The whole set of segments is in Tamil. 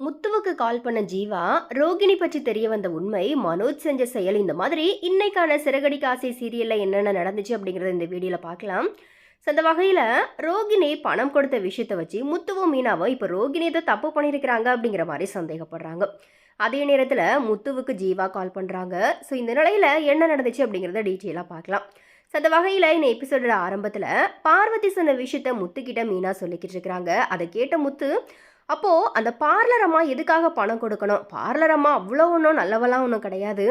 முத்துவுக்கு கால் பண்ண ஜீவா ரோகிணி பற்றி தெரிய வந்த உண்மை மனோஜ் செஞ்ச செயல் இந்த மாதிரி இன்னைக்கான சிறகடி காசை சீரியலில் என்னென்ன நடந்துச்சு அப்படிங்கிறத இந்த வீடியோவில் பார்க்கலாம். ஸோ அந்த வகையில் ரோகிணி பணம் கொடுத்த விஷயத்தை வச்சு முத்துவும் மீனாவும் இப்போ ரோகிணி ஏதோ தப்பு பண்ணியிருக்கிறாங்க அப்படிங்கிற மாதிரி சந்தேகப்படுறாங்க. அதே நேரத்தில் முத்துவுக்கு ஜீவா கால் பண்ணுறாங்க ஸோ இந்த நிலையில் என்ன நடந்துச்சு அப்படிங்கிறத டீட்டெயிலாக பார்க்கலாம். ஸோ அந்த வகையில் இந்த எபிசோடோட ஆரம்பத்தில் பார்வதி சொன்ன விஷயத்த முத்துக்கிட்ட மீனா சொல்லிக்கிட்டு இருக்கிறாங்க. அதை கேட்ட முத்து அப்போது அந்த பார்லர் அம்மா எதுக்காக பணம் கொடுக்கணும்? பார்லர் அம்மா அவ்வளோ ஒன்றும் நல்லவெல்லாம் ஒன்றும் கிடையாது.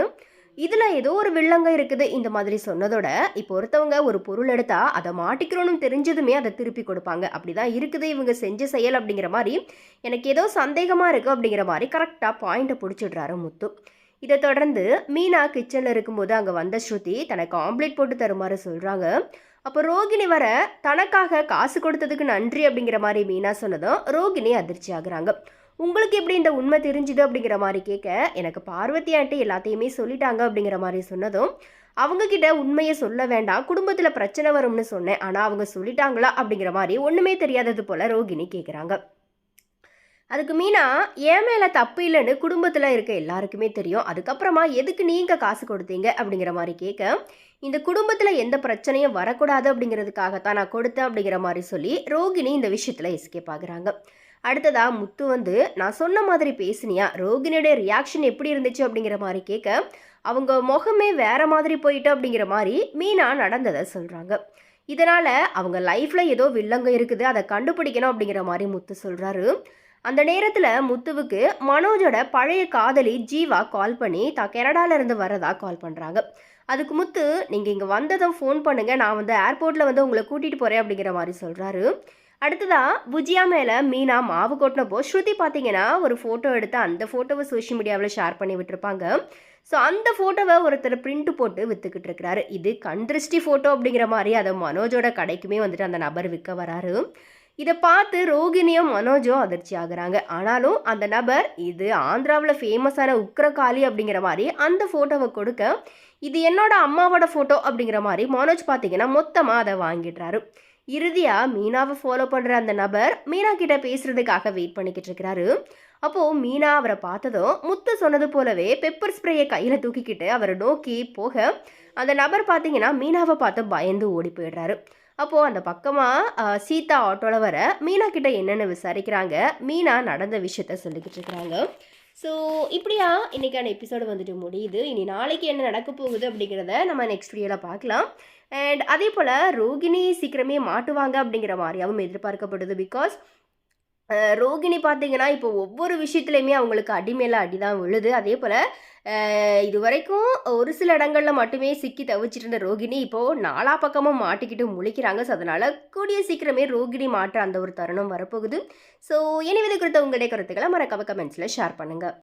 இதில் ஏதோ ஒரு வில்லங்க இருக்குது. இந்த மாதிரி சொன்னதோட இப்போ ஒருத்தவங்க ஒரு பொருள் எடுத்தா அதை மாட்டிக்கிறோன்னு தெரிஞ்சதுமே அதை திருப்பி கொடுப்பாங்க. அப்படி தான் இருக்குது. இவங்க செஞ்ச செயல் அப்படிங்கிற மாதிரி எனக்கு ஏதோ சந்தேகமாக இருக்குது அப்படிங்கிற மாதிரி கரெக்டாக பாயிண்ட்டை பிடிச்சிடுறாரு முத்து. இதை தொடர்ந்து மீனா கிச்சனில் இருக்கும்போது அங்கே வந்த ஸ்ருதி தனக்கு ஆம்லேட் போட்டு தருமாறு சொல்கிறாங்க அப்போ ரோகிணி வர தனக்காக காசு கொடுத்ததுக்கு நன்றி அப்படிங்கிற மாதிரி மீனா சொன்னதும் ரோகிணி அதிர்ச்சி ஆகுறாங்க. உங்களுக்கு எப்படி இந்த உண்மை தெரிஞ்சுது அப்படிங்கிற மாதிரி கேட்க எனக்கு பார்வதி ஆண்டி எல்லாத்தையுமே சொல்லிட்டாங்க அப்படிங்கிற மாதிரி சொன்னதும் அவங்க கிட்ட உண்மையை சொல்ல வேண்டாம் குடும்பத்தில் பிரச்சனை வரும்னு சொன்னேன் ஆனால் அவங்க சொல்லிட்டாங்களா அப்படிங்கிற மாதிரி ஒன்றுமே தெரியாதது போல ரோகிணி கேட்குறாங்க அதுக்கு மீனா ஏன் மேலே தப்பு இல்லைன்னு குடும்பத்தில் இருக்க எல்லாருக்குமே தெரியும். அதுக்கப்புறமா எதுக்கு நீங்கள் காசு கொடுத்தீங்க? அப்படிங்கிற மாதிரி கேட்க இந்த குடும்பத்தில் எந்த பிரச்சனையும் வரக்கூடாது அப்படிங்கிறதுக்காகத்தான் நான் கொடுத்தேன் அப்படிங்கிற மாதிரி சொல்லி ரோகிணி இந்த விஷயத்தில் எஸ்கேப் ஆகுறாங்க. அடுத்ததாக முத்து வந்து நான் சொன்ன மாதிரி பேசினியா? ரோகிணியோட ரியாக்ஷன் எப்படி இருந்துச்சு? அப்படிங்கிற மாதிரி கேட்க அவங்க முகமே வேற மாதிரி போயிட்டு அப்படிங்கிற மாதிரி மீனா நடந்ததை சொல்கிறாங்க இதனால் அவங்க லைஃப்பில் ஏதோ வில்லங்க இருக்குது அதை கண்டுபிடிக்கணும் அப்படிங்கிற மாதிரி முத்து சொல்கிறாரு அந்த நேரத்தில் முத்துவுக்கு மனோஜோட பழைய காதலி ஜீவா கால் பண்ணி தான் கனடாலேருந்து வரதா கால் பண்ணுறாங்க அதுக்கு முத்து நீங்கள் இங்கே வந்ததும் ஃபோன் பண்ணுங்கள் நான் வந்து ஏர்போர்ட்டில் வந்து உங்களை கூட்டிகிட்டு போகிறேன் அப்படிங்கிற மாதிரி சொல்கிறாரு அடுத்ததாக புஜியா மேலே மீனா மாவு கொட்டினப்போ ஸ்ருதி பார்த்தீங்கன்னா ஒரு ஃபோட்டோ எடுத்து அந்த ஃபோட்டோவை சோஷியல் மீடியாவில் ஷேர் பண்ணி விட்டுருப்பாங்க. ஸோ அந்த ஃபோட்டோவை ஒருத்தர் பிரிண்ட் போட்டு விற்றுக்கிட்டு இருக்கிறாரு. இது கண் திருஷ்டி ஃபோட்டோ அப்படிங்கிற மாதிரி அதை மனோஜோட கடைக்குமே வந்துட்டு அந்த நபர் விற்க வராரு. இதை பார்த்து ரோகிணியும் மனோஜும் அதிர்ச்சி ஆகுறாங்க. ஆனாலும் அந்த நபர் இது ஆந்திராவில் ஃபேமஸான உக்ரகாளி அப்படிங்கிற மாதிரி அந்த ஃபோட்டோவை கொடுக்க இது என்னோட அம்மாவோட ஃபோட்டோ அப்படிங்கிற மாதிரி மனோஜ் பார்த்தீங்கன்னா மொத்தமாக அதை வாங்கிடுறாரு. இறுதியாக மீனாவை ஃபாலோ பண்ணுற அந்த நபர் மீனா கிட்ட பேசுறதுக்காக வெயிட் பண்ணிக்கிட்டு இருக்கிறாரு. அப்போது மீனா அவரை பார்த்ததும் முத்து சொன்னது போலவே பெப்பர் ஸ்ப்ரேயை கையில் தூக்கிக்கிட்டு அவரை நோக்கி போக அந்த நபர் பார்த்தீங்கன்னா மீனாவை பார்த்து பயந்து ஓடி போயிடுறாரு. அப்போது அந்த பக்கமாக சீதா ஆட்டோவில் வர மீனா கிட்ட என்னென்னு விசாரிக்கிறாங்க மீனா நடந்த விஷயத்த சொல்லிக்கிட்டு இருக்கிறாங்க. ஸோ இப்படியா இன்றைக்கான எபிசோடு வந்துட்டு முடியுது. இனி நாளைக்கு என்ன நடக்க போகுது அப்படிங்கிறத நம்ம நெக்ஸ்ட் வீடியோவில் பார்க்கலாம். அண்ட் அதே போல் ரோகிணி சீக்கிரமே மாட்டுவாங்க அப்படிங்கிற மாதிரியாகவும் எதிர்பார்க்கப்படுது பிகாஸ் ரோகிணி பார்த்தீங்கன்னா இப்போ ஒவ்வொரு விஷயத்துலையுமே அவங்களுக்கு அடிமையில் அடி தான் விழுது. அதே போல் இது வரைக்கும் ஒரு சில இடங்களில் மட்டுமே சிக்கி தவிச்சிட்டு இருந்த ரோகிணி இப்போது நாலா பக்கமும் மாட்டிக்கிட்டு முழிக்கிறாங்க. ஸோ அதனால் கூடிய சீக்கிரமே ரோகிணி மாற்ற அந்த ஒரு தருணம் வரப்போகுது. ஸோ இனி குறித்த உங்களுடைய கருத்துக்களை மறக்காம கமெண்ட்ஸில் ஷேர் பண்ணுங்கள்